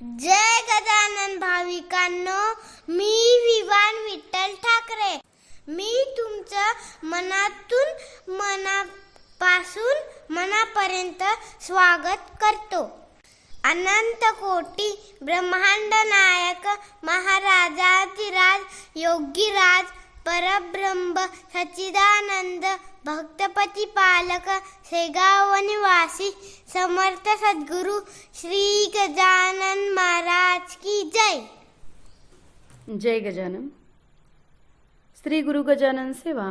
जय गजानन भाविकांनो मी विवान विठ्ठल ठाकरे. मी तुमचं मनातून मनापासून मनापर्यंत स्वागत करतो. अनंत कोटी ब्रह्मांड नायक महाराजाधिराज योगीराज परब्रह्म सच्चिदानंद भक्तपती पालक शेगाव निवासी समर्थ सद्गुरु श्री गजानन महाराज की जय। जय गजानन। श्री गुरु गजानन सेवा।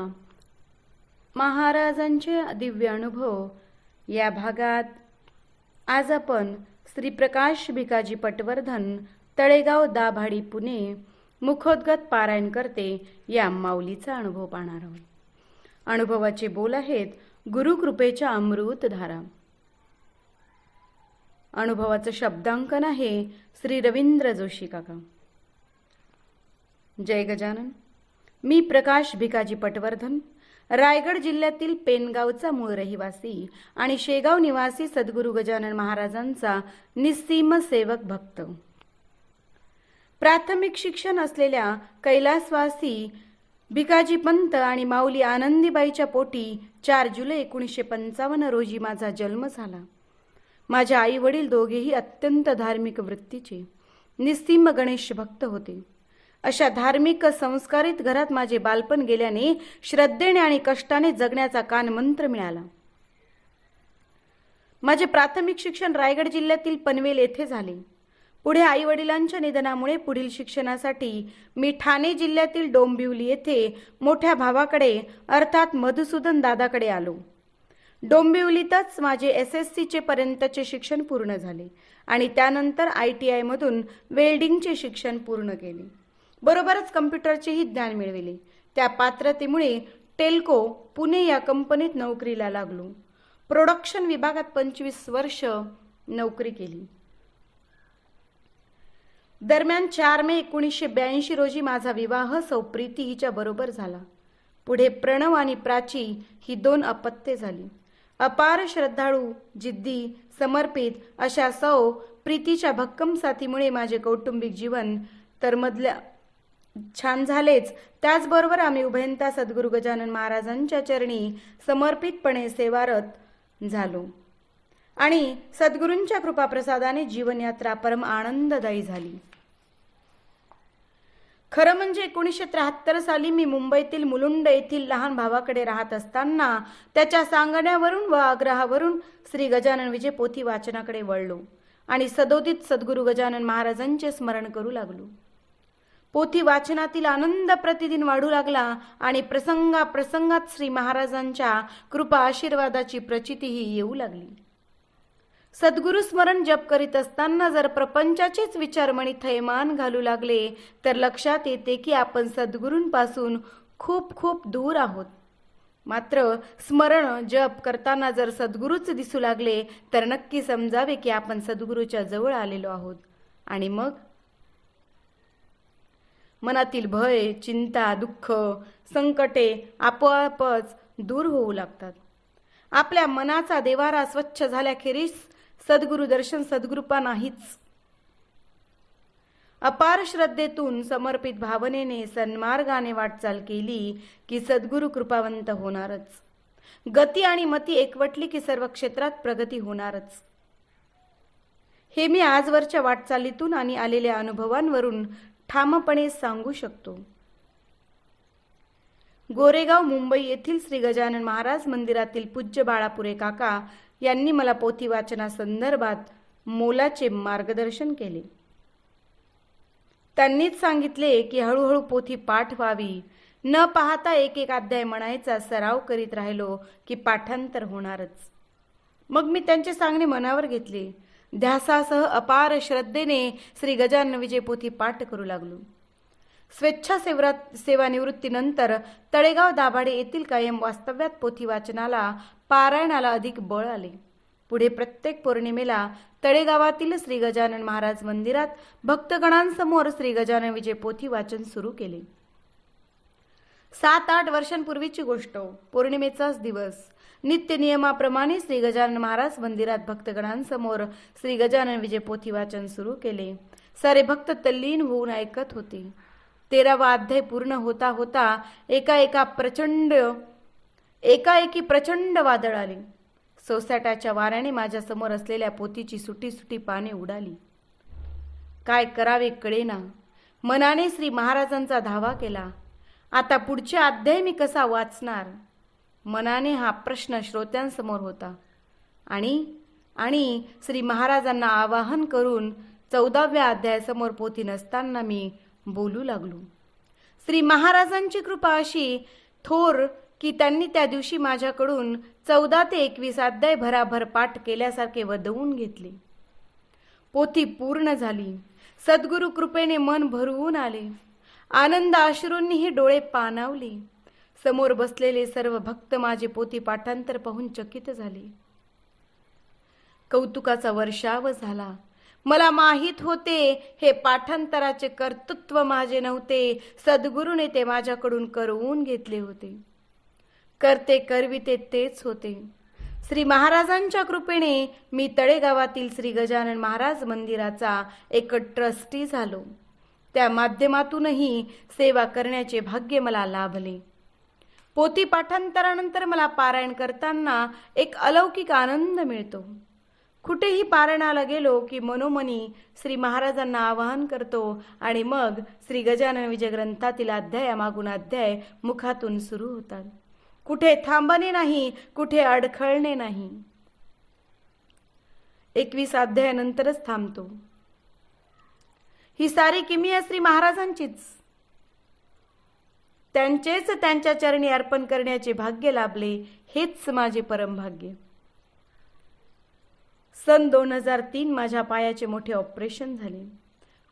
महाराजांचे दिव्य अनुभव या भागात आज आपण श्री प्रकाश भिकाजी पटवर्धन तळेगाव दाभाडी पुणे मुखोद्गत पारायण करते या माऊलीचा अनुभव पाहणार आहोत. अनुभवाचे बोल आहेत गुरुकृपेच्या अमृतधारा अनुभवाचं शब्दांकन आहे श्री रवींद्र जोशी काका. जय गजानन. मी प्रकाश भिकाजी पटवर्धन रायगड जिल्ह्यातील पेनगावचा मूळ रहिवासी आणि शेगाव निवासी सद्गुरू गजानन महाराजांचा निस्सीम सेवक भक्त. प्राथमिक शिक्षण असलेल्या कैलासवासी भिकाजी पंत आणि माऊली आनंदीबाईच्या पोटी चार जुलै एकोणीसशे पंचावन्न रोजी माझा जन्म झाला. माझे आई वडील दोघेही अत्यंत धार्मिक वृत्तीचे निस्सीम गणेश भक्त होते. अशा धार्मिक संस्कारित घरात माझे बालपण गेल्याने श्रद्धेने आणि कष्टाने जगण्याचा कान मंत्र मिळाला. माझे प्राथमिक शिक्षण रायगड जिल्ह्यातील पनवेल येथे झाले. पुढे आई वडिलांच्या निधनामुळे पुढील शिक्षणासाठी मी ठाणे जिल्ह्यातील डोंबिवली येथे मोठ्या भावाकडे अर्थात मधुसूदन दादाकडे आलो. डोंबिवलीतच माझे एस एस सीचे पर्यंतचे शिक्षण पूर्ण झाले आणि त्यानंतर आय टी आयमधून वेल्डिंगचे शिक्षण पूर्ण केले. बरोबरच कम्प्युटरचेही ज्ञान मिळविले. त्या पात्रतेमुळे टेल्को पुणे या कंपनीत नोकरीला लागलो. प्रोडक्शन विभागात पंचवीस वर्ष नोकरी केली. दरम्यान चार मे एकोणीसशे ब्याऐंशी रोजी माझा विवाह सौ प्रीती हिच्या बरोबर झाला. पुढे प्रणव आणि प्राची ही दोन अपत्ये झाली. अपार श्रद्धाळू जिद्दी समर्पित अशा सौ प्रीतीच्या भक्कम साथीमुळे माझे कौटुंबिक जीवन तर मधल्या छान झालेच. त्याचबरोबर आम्ही उभयंता सद्गुरू गजानन महाराजांच्या चरणी समर्पितपणे सेवारत झालो. आणि सद्गुरूंच्या कृपाप्रसादाने जीवनयात्रा परम आनंददायी झाली. खरं म्हणजे एकोणीसशे त्र्याहत्तर साली मी मुंबईतील मुलुंड येथील लहान भावाकडे राहत असताना त्याच्या सांगण्यावरून व आग्रहावरून श्री गजानन विजय पोथी वाचनाकडे वळलो आणि सदोदित सद्गुरू गजानन महाराजांचे स्मरण करू लागलो. पोथी वाचनातील आनंद प्रतिदिन वाढू लागला आणि प्रसंगा प्रसंगात श्री महाराजांच्या कृपा आशीर्वादाची प्रचितीही येऊ लागली. सद्गुरु स्मरण जप करीत असताना जर प्रपंचाचेच विचार मणी थैमान घालू लागले तर लक्षात येते की आपण सद्गुरूंपासून खूप खूप दूर आहोत. मात्र स्मरण जप करताना जर सद्गुरूच दिसू लागले तर नक्की समजावे की आपण सद्गुरूच्या जवळ आलेलो आहोत. आणि मग? मनातील भय चिंता दुःख संकटे आपोआपच दूर होऊ लागतात. आपल्या मनाचा देवारा स्वच्छ झाल्याखेरीस सद्गुरु दर्शन सद्गुरुपा नाहीच. अपार श्रद्धेतून समर्पित भावनेने सन्मार्गाने वाटचाल केली की सद्गुरु कृपावंत होणारच. गती आणि मती एकवटली की सर्व क्षेत्रात प्रगती होणारच. हे मी आजवरच्या वाटचालीतून आणि आलेल्या अनुभवांवरून ठामपणे सांगू शकतो. गोरेगाव मुंबई येथील श्री गजानन महाराज मंदिरातील पूज्य बाळापुरे काका यांनी मला पोथी वाचनासंदर्भात मोलाचे मार्गदर्शन केले. त्यांनीच सांगितले की हळूहळू पोथी पाठ व्हावी. न पाहता एक एक अध्याय म्हणायचा सराव करीत राहिलो की पाठांतर होणारच. मग मी त्यांचे सांगणे मनावर घेतले. ध्यासासह अपार श्रद्धेने श्री गजानन विजय पोथी पाठ करू लागलो. स्वेच्छासेवा सेवानिवृत्तीनंतर तळेगाव दाभाडे येथील कायम वास्तव्यात पोथी वाचनाला पारायणाला अधिक बळ आले. पुढे प्रत्येक पौर्णिमेला तळेगावातील श्री गजानन महाराज मंदिरात भक्तगणांसमोर श्री गजानन विजय पोथी वाचन सुरू केले. सात आठ वर्षांपूर्वीची गोष्ट हो. पौर्णिमेचाच दिवस. नित्य नियमाप्रमाणे श्री गजानन महाराज मंदिरात भक्तगणांसमोर श्री गजानन विजय पोथी वाचन सुरू केले. सारे भक्त तल्लीन होऊन ऐकत होते. तेरावा अध्याय पूर्ण होता होता एका एका प्रचंड एकाएकी प्रचंड वादळ आले. सोसाट्याच्या वाऱ्याने माझ्यासमोर असलेल्या पोतीची सुटी सुटी पाने उडाली. काय करावे कळेना. मनाने श्री महाराजांचा धावा केला. आता पुढचे अध्याय मी कसा वाचणार? मनाने हा प्रश्न श्रोत्यांसमोर होता. आणि आणि श्री महाराजांना आवाहन करून चौदाव्या अध्यायासमोर पोथी नसताना मी बोलू लागलो. श्री महाराजांची कृपा अशी थोर की त्यांनी त्या दिवशी माझ्याकडून चौदा ते एकवीस अध्याय भराभर पाठ केल्यासारखे वदवून घेतले. पोथी पूर्ण झाली. सद्गुरु कृपेने मन भरवून आले. आनंद अश्रूंनीही डोळे पाणावले. समोर बसलेले सर्व भक्त माझे पोथी पाठांतर पाहून चकित झाले. कौतुकाचा वर्षाव झाला. मला माहीत होते हे पाठांतराचे कर्तृत्व माझे नव्हते. सद्गुरूने ते माझ्याकडून करवून घेतले होते. करते करविते तेच होते. श्री महाराजांच्या कृपेने मी तळेगावातील श्री गजानन महाराज मंदिराचा एक ट्रस्टी झालो. त्या माध्यमातूनही सेवा करण्याचे भाग्य मला लाभले. पोती पाठांतरानंतर मला पारायण करताना एक अलौकिक आनंद मिळतो. कुठेही पारणाला गेलो की मनोमनी श्री महाराजांना आवाहन करतो आणि मग श्री गजानन विजय ग्रंथातील अध्यायामागून अध्याय मुखातून सुरू होतात. कुठे थांबणे नाही कुठे अडखळणे नाही. एकवीस अध्यायानंतरच थांबतो. ही सारी किमिया श्री महाराजांचीच. त्यांचेच त्यांच्या चरणी अर्पण करण्याचे भाग्य लाभले हेच माझे परमभाग्य. सन दोन हजार तीन माझ्या पायाचे मोठे ऑपरेशन झाले.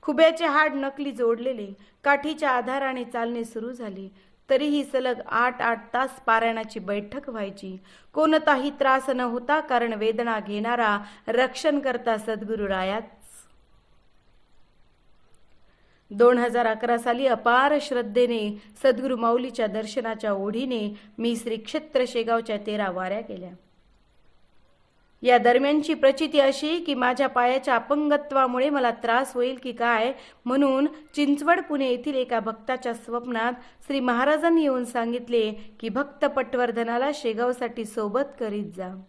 खुब्याचे हाड नकली जोडलेले काठीच्या आधाराने चालणे सुरू झाले. तरीही सलग आठ आठ तास पारायणाची बैठक व्हायची. कोणताही त्रास न होता कारण वेदना घेणारा रक्षण करता सद्गुरु रायाच. दोन हजार अकरा साली अपार श्रद्धेने सद्गुरु माऊलीच्या दर्शनाच्या ओढीने मी श्री क्षेत्र शेगावच्या तेरा वाऱ्या केल्या या दरम्यानची प्रचिती अशी की माझ्या पायाच्या अपंगत्वामुळे मला त्रास होईल की काय म्हणून चिंचवड पुणे येथील एका भक्ताच्या स्वप्नात श्री महाराजांनी येऊन सांगितले की भक्त पटवर्धनाला शेगावसाठी सोबत करीत जा.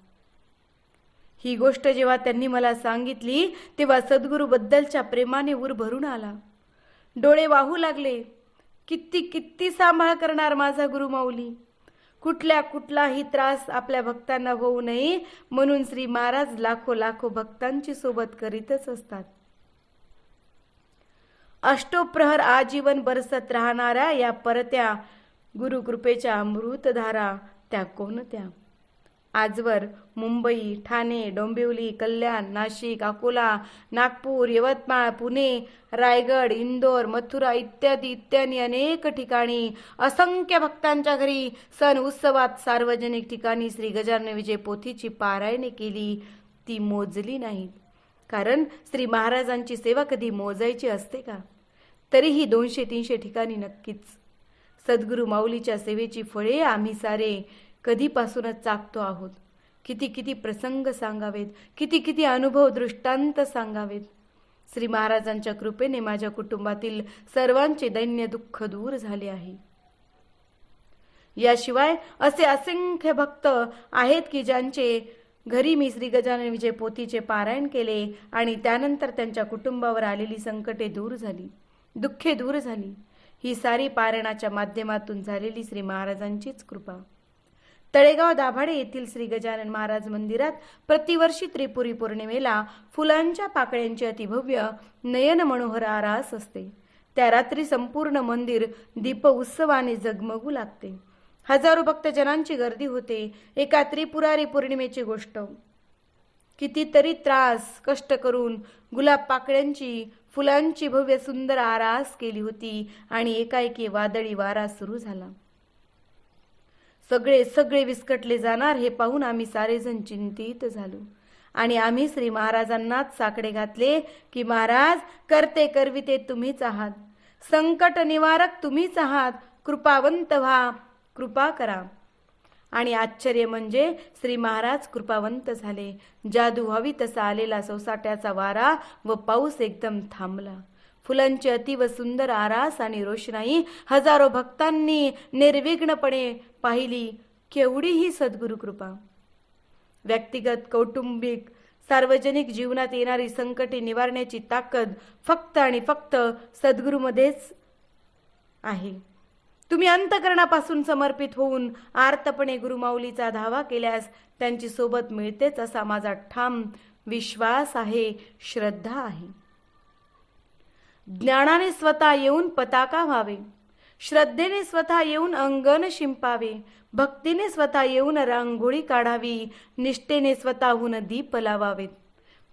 ही गोष्ट जेव्हा त्यांनी मला सांगितली तेव्हा सद्गुरूबद्दलच्या प्रेमाने उर भरून आला. डोळे वाहू लागले. किती किती सांभाळ करणार माझा गुरु माऊली कुठल्या कुठलाही त्रास आपल्या भक्तांना होऊ नये म्हणून श्री महाराज लाखो लाखो भक्तांची सोबत करीतच असतात. अष्टोप्रहर आजीवन बरसत राहणाऱ्या या परत्या गुरुकृपेच्या अमृतधारा त्या कोणत्या आजवर मुंबई ठाणे डोंबिवली कल्याण नाशिक अकोला नागपूर यवतमाळ पुणे रायगड इंदोर मथुरा इत्यादी इत्यादी अनेक ठिकाणी असंख्य भक्तांच्या घरी सण उत्सवात सार्वजनिक ठिकाणी श्री गजानन विजय पोथीची पारायणे केली. ती मोजली नाही. कारण श्री महाराजांची सेवा कधी मोजायची असते का? तरीही दोनशे तीनशे ठिकाणी नक्कीच. सद्गुरू माऊलीच्या सेवेची फळे आम्ही सारे कधीपासूनच चाकतो आहोत. किती किती प्रसंग सांगावेत किती किती अनुभव दृष्टांत सांगावेत. श्री महाराजांच्या कृपेने माझ्या कुटुंबातील सर्वांचे दैन्य दुःख दूर झाले आहे. याशिवाय असे असंख्य भक्त आहेत की ज्यांचे घरी मी श्री गजानन विजय पोथीचे पारायण केले आणि त्यानंतर त्यांच्या कुटुंबावर आलेली संकटे दूर झाली दुःखे दूर झाली. ही सारी पारायणाच्या माध्यमातून झालेली श्री महाराजांचीच कृपा. तळेगाव दाभाडे येथील श्री गजानन महाराज मंदिरात प्रतिवर्षी त्रिपुरी पौर्णिमेला फुलांच्या पाकळ्यांची अतिभव्य नयन मनोहर आरास असते. त्या रात्री संपूर्ण मंदिर दीप उत्सवाने जगमगू लागते. हजारो भक्तजनांची गर्दी होते एका त्रिपुरारी पौर्णिमेची गोष्ट. कितीतरी त्रास कष्ट करून गुलाब पाकळ्यांची फुलांची भव्य सुंदर आरास केली होती आणि एकाएकी वादळी वारा सुरू झाला. सगळे सगळे विस्कटले जाणार हे पाहून आम्ही सारेजण चिंतित झालो. आणि आम्ही श्री महाराजांनाच साकडे घातले की महाराज करते करविते तुम्हीच आहात. संकट निवारक तुम्हीच आहात. कृपावंत व्हा कृपा करा. आणि आश्चर्य म्हणजे श्री महाराज कृपावंत झाले. जादू व्हावी तसा आलेला सोसाट्याचा वारा व पाऊस एकदम थांबला. फुलांची अतिव सुंदर आरास आणि रोषणाई हजारो भक्तांनी निर्विघ्नपणे पाहिली. केवढी ही सद्गुरु कृपा. व्यक्तिगत कौटुंबिक सार्वजनिक जीवनात येणारी संकटे निवारण्याची ताकद फक्त आणि फक्त सद्गुरूमध्येच आहे. तुम्ही अंतकरणापासून समर्पित होऊन आर्तपणे गुरुमाऊलीचा धावा केल्यास त्यांची सोबत मिळतेच असा माझा ठाम विश्वास आहे श्रद्धा आहे. ज्ञानाने स्वतः येऊन पताका व्हावे. श्रद्धेने स्वतः येऊन अंगण शिंपावे. भक्तीने स्वतः येऊन रांगोळी काढावी. निष्ठेने स्वतःहून दीप लावावेत.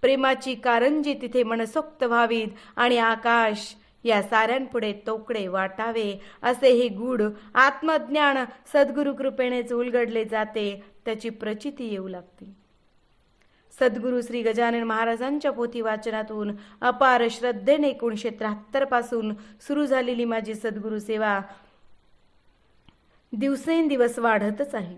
प्रेमाची कारंजी तिथे मनसोक्त व्हावीत आणि आकाश या साऱ्यांपुढे तोकडे वाटावे. असे हे गूढ आत्मज्ञान सद्गुरु कृपेनेच उलगडले जाते. त्याची प्रचिती येऊ लागते. सद्गुरू श्री गजानन महाराजांच्या पोथी वाचनातून अपार श्रद्धेने एकोणीशे त्र्याहत्तरपासून सुरू झालेली माझी सद्गुरू सेवा दिवसेंदिवस वाढतच आहे.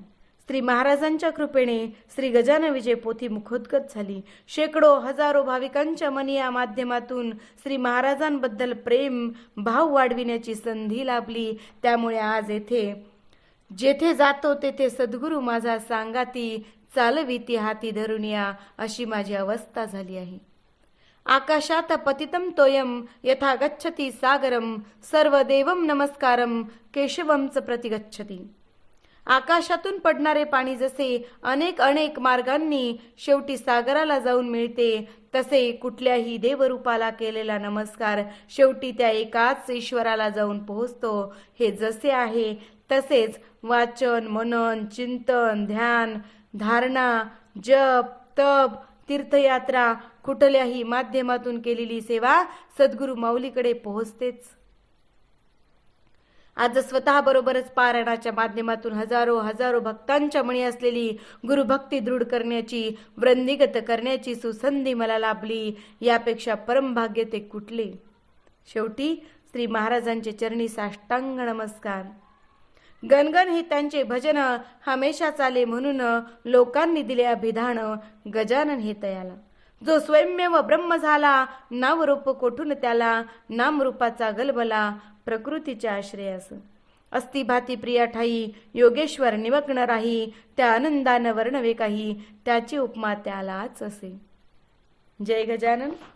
श्री महाराजांच्या कृपेने श्री गजानन विजय पोथी मुखोद्गत झाली. शेकडो हजारो भाविकांच्या मनी या माध्यमातून श्री महाराजांबद्दल प्रेम भाव वाढविण्याची संधी लाभली. त्यामुळे आज येथे जेथे जातो तेथे सद्गुरू माझा सांगाती चालविती हाती धरून या अशी माझी अवस्था झाली आहे. आकाशात पतितं तोयम यथा गच्छती सागरम सर्व देवम नमस्कारम केशवमच प्रतिगच्छति. आकाशातून पडणारे पाणी जसे अनेक अनेक मार्गांनी शेवटी सागराला जाऊन मिळते तसे कुठल्याही देवरूपाला केलेला नमस्कार शेवटी त्या एकाच ईश्वराला जाऊन पोहोचतो. हे जसे आहे तसेच वाचन मनन चिंतन ध्यान धारणा जप तप तीर्थयात्रा कुठल्याही माध्यमातून केलेली सेवा सद्गुरू माऊलीकडे पोहोचतेच. आज स्वतः बरोबरच पारायणाच्या माध्यमातून हजारो हजारो भक्तांच्या मणी असलेली गुरुभक्ती दृढ करण्याची वृंदिगत करण्याची सुसंधी मला लाभली यापेक्षा परमभाग्य ते कुठले? शेवटी श्री महाराजांचे चरणी साष्टांग नमस्कार. गणगण हे त्यांचे भजन हमेशा चाले म्हणून लोकांनी दिले अभिधान गजानन हे तयाला. जो स्वयंमेव ब्रह्म झाला नामरूप कोठून त्याला नामरूपाचा गलबला प्रकृतीच्या आश्रयास. अस्थिभाती प्रिया ठाई योगेश्वर निमग्न राही त्या आनंदानं वर्णवे काही त्याची उपमा त्यालाच असे. जय गजानन.